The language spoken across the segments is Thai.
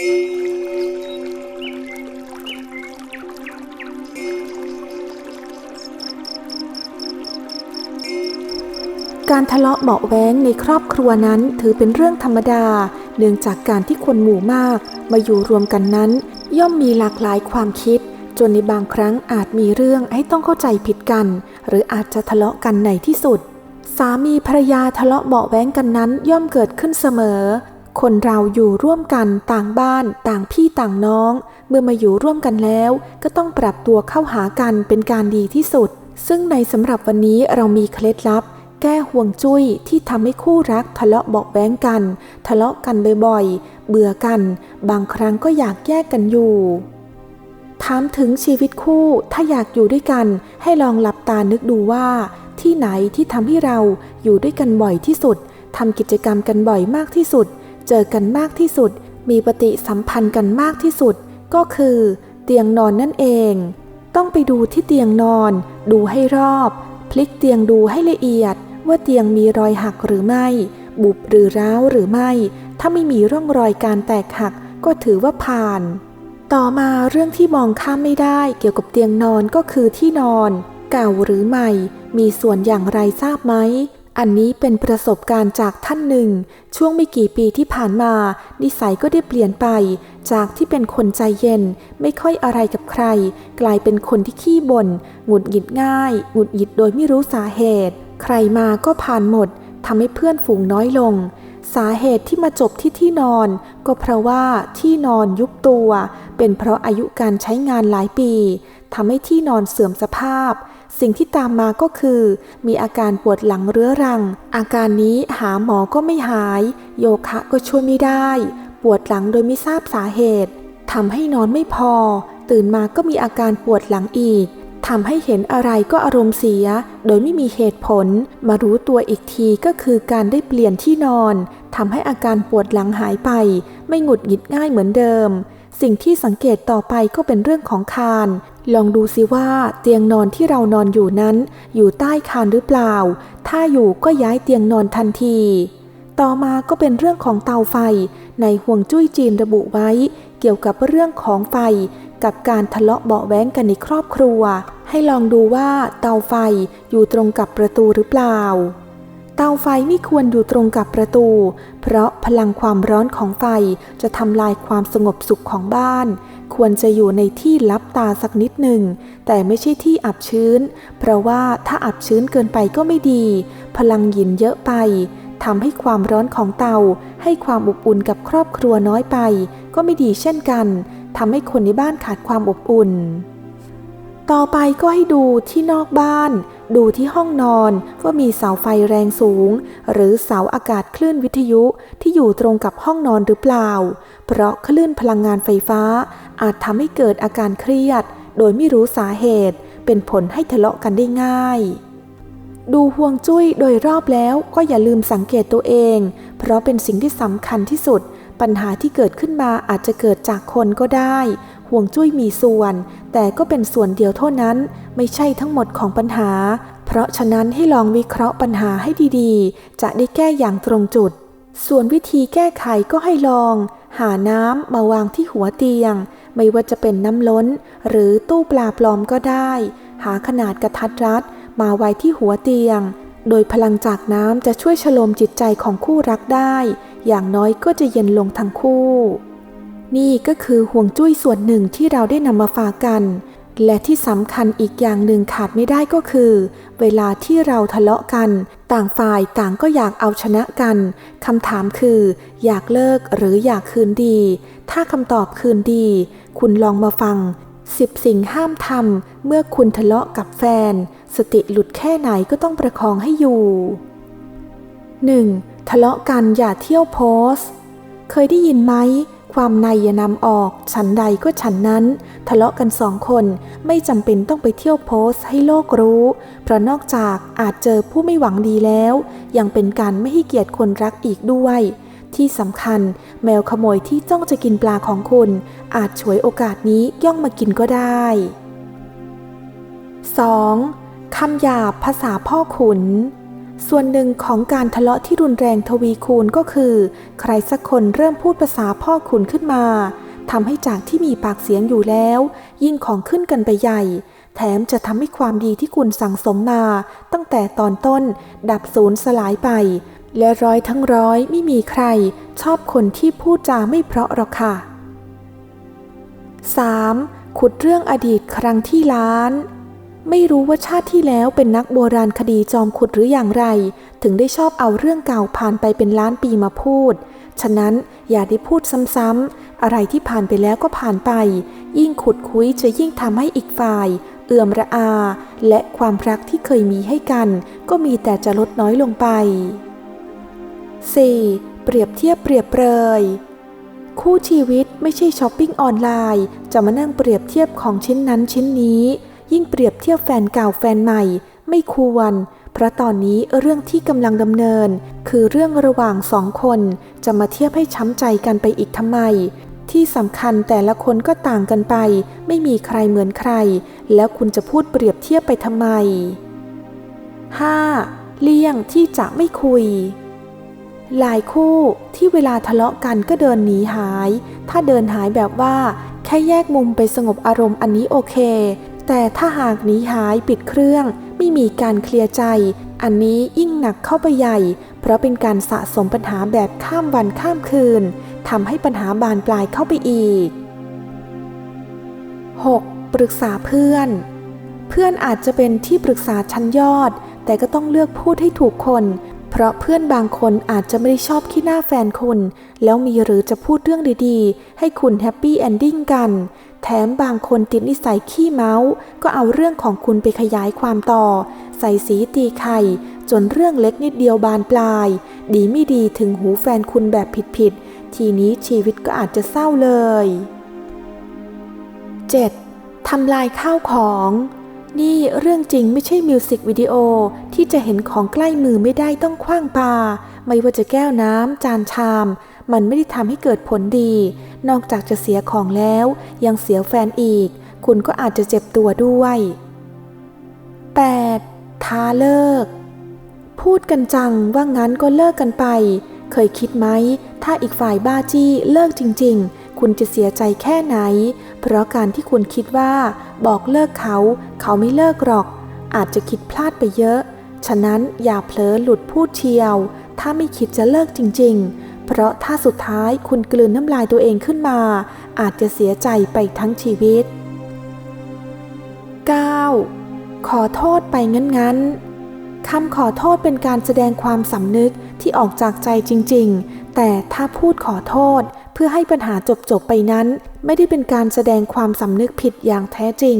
การทะเลาะเบาแว้งในครอบครัวนั้นถือเป็นเรื่องธรรมดา เนื่องจากการที่คนหมู่มากมาอยู่รวมกันนั้น ย่อมมีหลากหลายความคิด จนในบางครั้งอาจมีเรื่องให้ต้องเข้าใจผิดกัน หรืออาจจะทะเลาะกันในที่สุด สามีภรรยาทะเลาะเบาแว้งกันนั้นย่อมเกิดขึ้นเสมอ คนเราอยู่ร่วมกันต่างบ้านต่างพี่ต่างน้อง เมื่อมาอยู่ร่วมกันแล้ว ก็ต้องปรับตัวเข้าหากันเป็นการดีที่สุด ซึ่งในสำหรับวันนี้เรามีเคล็ดลับ แก้ห่วงจุ้ยที่ทำให้คู่รักทะเลาะเบาแว้งกัน ทะเลาะกันบ่อยๆ เบื่อกัน บางครั้งก็อยากแยกกันอยู่ ถามถึงชีวิตคู่ถ้าอยากอยู่ด้วยกัน ให้ลองหลับตานึกดูว่า ที่ไหนที่ทำให้เราอยู่ด้วยกันบ่อยที่สุดทำกิจกรรมกันบ่อยมากที่สุด เจอกันมากที่สุด มีปฏิสัมพันธ์กันมากที่สุด ก็คือ เตียงนอนนั่นเอง ต้องไปดูที่เตียงนอน ดูให้รอบ พลิกเตียงดูให้ละเอียด ว่าเตียงมีรอยหักหรือไม่ บุบหรือร้าวหรือไม่ ถ้าไม่มีร่องรอยการแตกหักก็ถือว่าผ่าน ต่อมาเรื่องที่มองข้ามไม่ได้เกี่ยวกับเตียงนอนก็คือที่นอน เก่าหรือใหม่ มีส่วนอย่างไรทราบไหม อันนี้เป็นประสบการณ์จากท่านหนึ่ง ช่วงไม่กี่ปีที่ผ่านมา นิสัยก็ได้เปลี่ยนไป จากที่เป็นคนใจเย็น ไม่ค่อยอะไรกับใคร กลายเป็นคนที่ขี้บ่นหงุดหงิดง่ายหงุดหงิดโดยไม่รู้สาเหตุ ใครมาก็ผ่านหมดทำให้เพื่อนฝูงน้อยลง สาเหตุที่มาจบที่ที่นอน ก็เพราะว่าที่นอนยุบตัว เป็นเพราะอายุการใช้งานหลายปีทำให้ที่นอนเสื่อมสภาพ สิ่งที่ตามมาก็คือ มีอาการปวดหลังเรื้อรัง อาการนี้หาหมอก็ไม่หาย โยคะก็ช่วยไม่ได้ ปวดหลังโดยไม่ทราบสาเหตุทำให้นอนไม่พอ ตื่นมาก็มีอาการปวดหลังอีกทำให้เห็นอะไรก็อารมณ์เสีย โดยไม่มีเหตุผล มารู้ตัวอีกทีก็คือการได้เปลี่ยนที่นอนทำให้อาการปวดหลังหายไป ไม่หงุดหงิดง่ายเหมือนเดิม สิ่งที่สังเกตต่อไปก็เป็นเรื่องของคาน ลองดูสิว่าเตียงนอนที่เรานอนอยู่นั้น อยู่ใต้คานหรือเปล่า ถ้าอยู่ก็ย้ายเตียงนอนทันที ต่อมาก็เป็นเรื่องของเตาไฟ ในห่วงจุ้ยจีนระบุไว้ เกี่ยวกับเรื่องของไฟ กับการทะเลาะเบาะแว้งกันในครอบครัว ให้ลองดูว่าเตาไฟอยู่ตรงกับประตูหรือเปล่า เตาไฟไม่ควรอยู่ตรงกับประตู เพราะพลังความร้อนของไฟจะทำลายความสงบสุขของบ้าน ควรจะอยู่ในที่ลับตาสักนิดหนึ่ง แต่ไม่ใช่ที่อับชื้น เพราะว่าถ้าอับชื้นเกินไปก็ไม่ดี พลังหยินเยอะไปทำให้ความร้อนของเตา ให้ความอบอุ่นกับครอบครัวน้อยไป ก็ไม่ดีเช่นกันทำให้คนในบ้านขาดความอบอุ่น ต่อไปก็ให้ดูที่นอกบ้าน ดูที่ห้องนอนว่ามีเสาไฟแรงสูง หรือเสาอากาศคลื่นวิทยุที่อยู่ตรงกับห้องนอนหรือเปล่า เพราะคลื่นพลังงานไฟฟ้า อาจทำให้เกิดอาการเครียด โดยไม่รู้สาเหตุ เป็นผลให้ทะเลาะกันได้ง่าย ดูห่วงจุ้ยโดยรอบแล้วก็อย่าลืมสังเกตตัวเอง เพราะเป็นสิ่งที่สำคัญที่สุด ปัญหาที่เกิดขึ้นมาอาจจะเกิดจากคนก็ได้ ห่วงจุ้ยมีส่วน แต่ก็เป็นส่วนเดียวเท่านั้น ไม่ใช่ทั้งหมดของปัญหา เพราะฉะนั้นให้ลองวิเคราะห์ปัญหาให้ดีๆ จะได้แก้อย่างตรงจุด ส่วนวิธีแก้ไขก็ให้ลอง หาน้ำมาวางที่หัวเตียง ไม่ว่าจะเป็นน้ำล้น หรือตู้ปลาปลอมก็ได้ หาขนาดกระทัดรัดมาไว้ที่หัวเตียง โดยพลังจากน้ำจะช่วยชโลมจิตใจของคู่รักได้ อย่างน้อยก็จะเย็นลงทั้งคู่ นี่ก็คือห่วงจุ้ยส่วนหนึ่งที่เราได้นำมาฝากกัน และที่สำคัญอีกอย่างหนึ่งขาดไม่ได้ก็คือ เวลาที่เราทะเลาะกัน ต่างฝ่ายต่างก็อยากเอาชนะกันคำถามคือ อยากเลิกหรืออยากคืนดี ถ้าคำตอบคืนดี คุณลองมาฟังสิบสิ่งห้ามทำเมื่อคุณทะเลาะกับแฟน สติหลุดแค่ไหนก็ต้องประคองให้อยู่ 1. ทะเลาะกันอย่าเที่ยวโพส เคยได้ยินไหม ความในอย่านำออก ฉันใดก็ฉันนั้น ทะเลาะกันสองคนไม่จำเป็นต้องไปเที่ยวโพสต์ให้โลกรู้ เพราะนอกจากอาจเจอผู้ไม่หวังดีแล้ว ยังเป็นการไม่ให้เกียรติคนรักอีกด้วย ที่สำคัญ แมวขโมยที่จ้องจะกินปลาของคุณ อาจฉวยโอกาสนี้ย่องมากินก็ได้ 2. คำหยาบภาษาพ่อขุน ส่วนหนึ่งของการทะเลาะที่รุนแรงทวีคูณก็คือ ใครสักคนเริ่มพูดภาษาพ่อขุนขึ้นมาทำให้จากที่มีปากเสียงอยู่แล้ว ยิ่งของขึ้นกันไปใหญ่ แถมจะทำให้ความดีที่คุณสั่งสมมา ตั้งแต่ตอนต้น ดับสูญสลายไป และร้อยทั้งร้อยไม่มีใคร ชอบคนที่พูดจาไม่เพราะหรอกค่ะ 3. ขุดเรื่องอดีตครั้งที่ล้าน ไม่รู้ว่าชาติที่แล้วเป็นนักโบราณคดีจอมขุดหรืออย่างไร ถึงได้ชอบเอาเรื่องเก่าผ่านไปเป็นล้านปีมาพูด ฉะนั้นอย่าได้พูดซ้ำๆ อะไรที่ผ่านไปแล้วก็ผ่านไป ยิ่งขุดคุยจะยิ่งทำให้อีกฝ่าย เอื่อมระอา และความรักที่เคยมีให้กัน ก็มีแต่จะลดน้อยลงไป 4. เปรียบเทียบเปรียบเปรยคู่ชีวิตไม่ใช่ช้อปปิ้งออนไลน์ จะมานั่งเปรียบเทียบของชิ้นนั้นชิ้นนี้ ยิ่งเปรียบเทียบแฟนเก่าแฟนใหม่ ไม่ควรเพราะตอนนี้เรื่องที่กำลังดำเนิน คือเรื่องระหว่างสองคน จะมาเทียบให้ช้ำใจกันไปอีกทำไม ที่สำคัญแต่ละคนก็ต่างกันไป ไม่มีใครเหมือนใคร แล้วคุณจะพูดเปรียบเทียบไปทำไม 5. เลี่ยงที่จะไม่คุย หลายคู่ที่เวลาทะเลาะกันก็เดินหนีหาย ถ้าเดินหายแบบว่าแค่แยกมุมไปสงบอารมณ์อันนี้โอเค แต่ถ้าหากหนีหายปิดเครื่อง ไม่มีการเคลียร์ใจ อันนี้ยิ่งหนักเข้าไปใหญ่ เพราะเป็นการสะสมปัญหาแบบข้ามวันข้ามคืนทำให้ปัญหาบานปลายเข้าไปอีก 6. ปรึกษาเพื่อน เพื่อนอาจจะเป็นที่ปรึกษาชั้นยอด แต่ก็ต้องเลือกพูดให้ถูกคน เพราะเพื่อนบางคนอาจจะไม่ได้ชอบขี้หน้าแฟนคุณ แล้วมีหรือจะพูดเรื่องดีๆ ให้คุณแฮปปี้แอนดิ้งกัน แถมบางคนติดนิสัยขี้เมาส์ก็เอาเรื่องของคุณไปขยายความต่อ ใส่สีตีไข่ จนเรื่องเล็กนิดเดียวบานปลาย ดีไม่ดีถึงหูแฟนคุณแบบผิดๆ ทีนี้ชีวิตก็อาจจะเศร้าเลย 7. ทำลายข้าวของ นี่เรื่องจริงไม่ใช่มิวสิกวิดีโอที่จะเห็นของใกล้มือไม่ได้ต้องคว้างปา ไม่ว่าจะแก้วน้ำจานชาม มันไม่ได้ทำให้เกิดผลดี นอกจากจะเสียของแล้ว ยังเสียแฟนอีก คุณก็อาจจะเจ็บตัวด้วย 8. ท้าเลิก พูดกันจังว่างั้นก็เลิกกันไป เคยคิดไหม ถ้าอีกฝ่ายบ้าจี้เลิกจริง ๆ คุณจะเสียใจแค่ไหน เพราะการที่คุณคิดว่าบอกเลิกเขา เขาไม่เลิกหรอก อาจจะคิดพลาดไปเยอะ ฉะนั้นอย่าเผลอหลุดพูดเชียว ถ้าไม่คิดจะเลิกจริง ๆ เพราะถ้าสุดท้ายคุณกลืนน้ำลายตัวเองขึ้นมา อาจจะเสียใจไปทั้งชีวิต 9. ขอโทษไปงั้นๆคำขอโทษเป็นการแสดงความสำนึกที่ออกจากใจจริง ๆ แต่ถ้าพูดขอโทษเพื่อให้ปัญหาจบ ๆ ไปนั้น ไม่ได้เป็นการแสดงความสำนึกผิดอย่างแท้จริง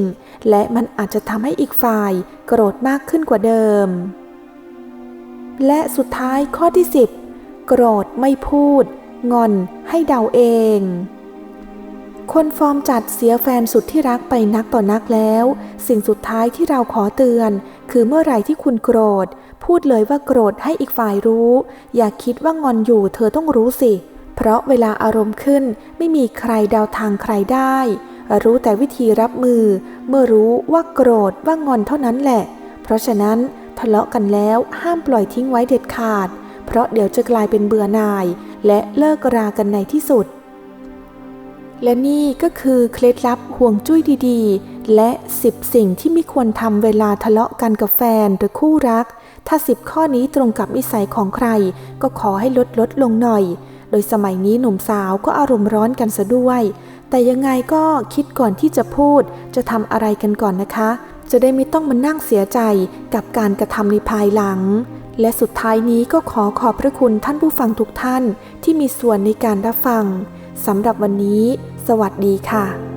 และมันอาจจะทำให้อีกฝ่ายโกรธมากขึ้นกว่าเดิม และสุดท้ายข้อที่ 10 โกรธไม่พูด งอนให้เดาเอง คนฟอร์มจัดเสียแฟนสุดที่รักไปนักต่อนักแล้ว สิ่งสุดท้ายที่เราขอเตือน คือเมื่อไหร่ที่คุณโกรธ พูดเลยว่าโกรธให้อีกฝ่ายรู้ อย่าคิดว่างอนอยู่เธอต้องรู้สิ เพราะเวลาอารมณ์ขึ้นไม่มีใครเดาทางใครได้ รู้แต่วิธีรับมือ เมื่อรู้ว่าโกรธว่างอนเท่านั้นแหละ เพราะฉะนั้น ทะเลาะกันแล้วห้ามปล่อยทิ้งไว้เด็ดขาด เพราะเดี๋ยวจะกลายเป็นเบื่อหน่าย และเลิกรากันในที่สุด และนี่ก็คือเคล็ดลับห่วงจุ้ยดีๆ และ 10 สิ่งที่ไม่ควรทำเวลาทะเลาะกันกับแฟนหรือคู่รัก ถ้า 10 ข้อนี้ตรงกับนิสัยของใคร ก็ขอให้ลดลดลงหน่อย โดยสมัยนี้หนุ่มสาวก็อารมณ์ร้อนกันซะด้วย แต่ยังไงก็คิดก่อนที่จะพูดจะทำอะไรกันก่อนนะคะ จะได้ไม่ต้องมานั่งเสียใจกับการกระทำในภายหลัง และสุดท้ายนี้ก็ขอขอบพระคุณท่านผู้ฟังทุกท่านที่มีส่วนในการรับฟังสำหรับวันนี้ สวัสดีค่ะ